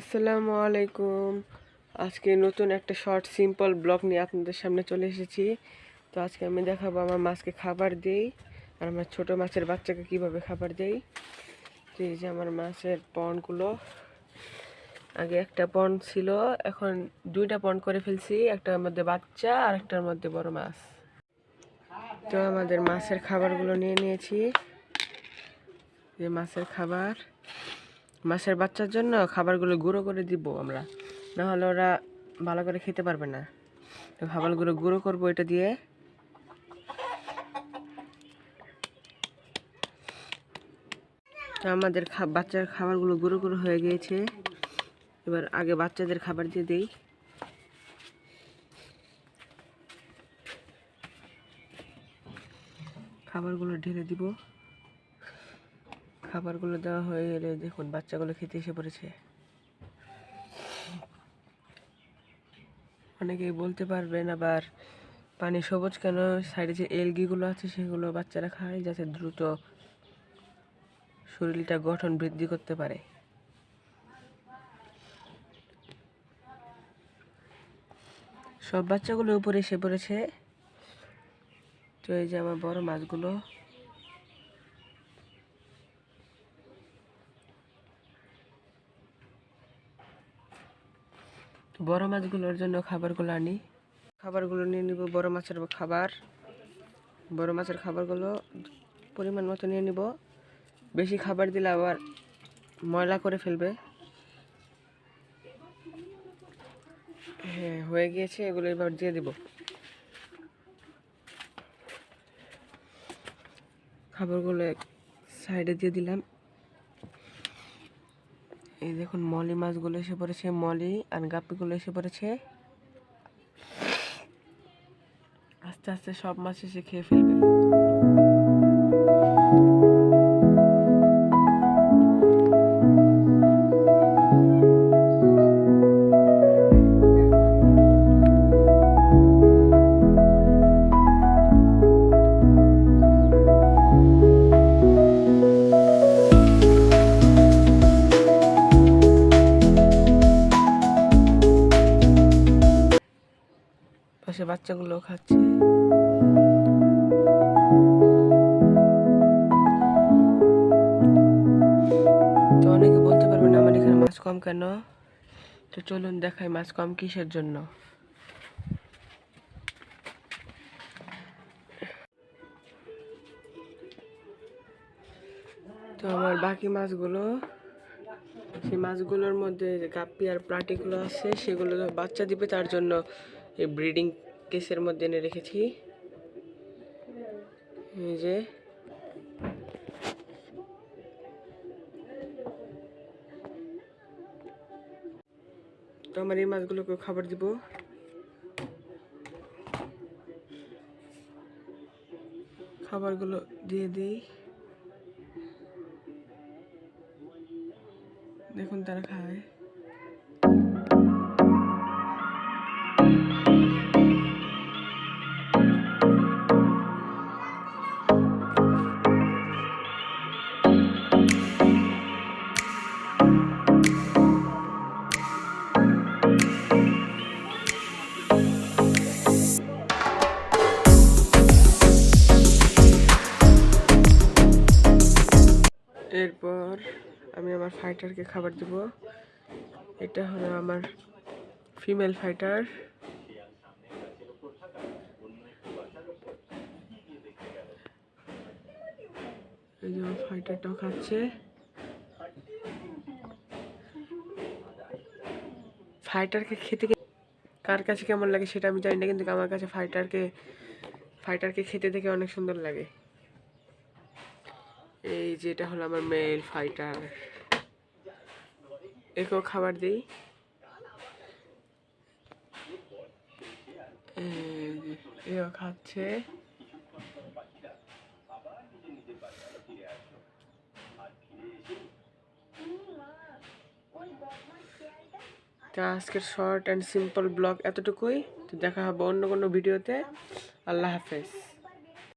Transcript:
আসসালামু আলাইকুম। আজকে নতুন একটা শর্ট সিম্পল ব্লগ নিয়ে আপনাদের সামনে চলে এসেছি। তো আজকে আমি দেখাবো আমার মাছকে খাবার দেই আর আমার ছোট মাছের বাচ্চাকে কীভাবে খাবার দেই। তো এই যে আমার মাছের পণগুলো। আগে একটা পণ ছিল, এখন দুইটা পণ করে ফেলছি, একটার মধ্যে বাচ্চা আর একটার মধ্যে বড় মাছ। তো আমাদের মাছের খাবারগুলো নিয়ে নিয়েছি। যে মাছের খাবার। মাছের বাচ্চার জন্য খাবারগুলো গুঁড়ো করে দিব আমরা। নাহলে ওরা ভালো করে খেতে পারবে না। তো খাবারগুলো গুঁড়ো করব এটা দিয়ে। তো আমাদের বাচ্চার খাবারগুলো গুঁড়ো গুঁড়ো হয়ে গিয়েছে। এবার আগে বাচ্চাদের খাবার দিয়ে দেই। খাবারগুলো ঢেলে দিব। খাবারগুলো দেওয়া হয়ে গেলে দেখুন, বাচ্চাগুলো খেতে এসে পড়েছে। অনেকেই বলতে পারবেন আবার পানি সবুজ কেন? সাইডে যে এলগিগুলো আছে, সেগুলো বাচ্চারা খায় যাতে দ্রুত শরীরটা গঠন বৃদ্ধি করতে পারে। সব বাচ্চাগুলো উপরে এসে পড়েছে। তো এই যে আমার বড় মাছগুলো। বড় মাছগুলোর জন্য খাবারগুলো আনি। খাবারগুলো নিয়ে নিব, বড় মাছের খাবার। বড় মাছের খাবারগুলো পরিমাণ মতো নিয়ে নিব। বেশি খাবার দিলে আবার ময়লা করে ফেলবে। হ্যাঁ হয়ে গিয়েছে, এগুলো এবার দিয়ে দিব। খাবারগুলো সাইডে দিয়ে দিলাম। এই দেখুন, মলি মাছগুলো এসে পড়েছে, মলি আর গাপ্পিগুলো এসে পড়েছে। আস্তে আস্তে সব মাছ এসে খেয়ে ফেলবে। বাচ্চাগুলো খাচ্ছে। তো অনেকে বলতে পারবেন আমার এখানে মাছ কম কেন? তো চলুন দেখাই মাছ কম কিসের জন্য। তো আমার বাকি মাছগুলো, সেই মাছগুলোর মধ্যে গাপ্পি আর প্লাটিগুলো আছে, সেগুলো বাচ্চা দিবে তার জন্য। এই ব্রিডিং কেসের মধ্যে এনে রেখেছি। যে। তো আমার এই মাছগুলোকে খাবার দিব। খাবারগুলো দিয়ে দিই। দেখুন তারা খায়। এরপর আমি আমার ফাইটারকে খাবার দেব। এটা হলো আমার ফিমেল ফাইটার এই যে ফাইটারটাও খাচ্ছে। ফাইটারকে খেতে কার কাছে কেমন লাগে সেটা আমি জানি না, কিন্তু আমার কাছে ফাইটারকে ফাইটারকে খেতে দেখে অনেক সুন্দর লাগে। এই যেটা হলো আমার মেল ফাইটার একেও খাবার দিই। এও খাচ্ছে। আজকের শর্ট অ্যান্ড সিম্পল ব্লগ এতটুকুই। তো দেখা হবে অন্য কোনো ভিডিওতে আল্লাহ হাফেজ।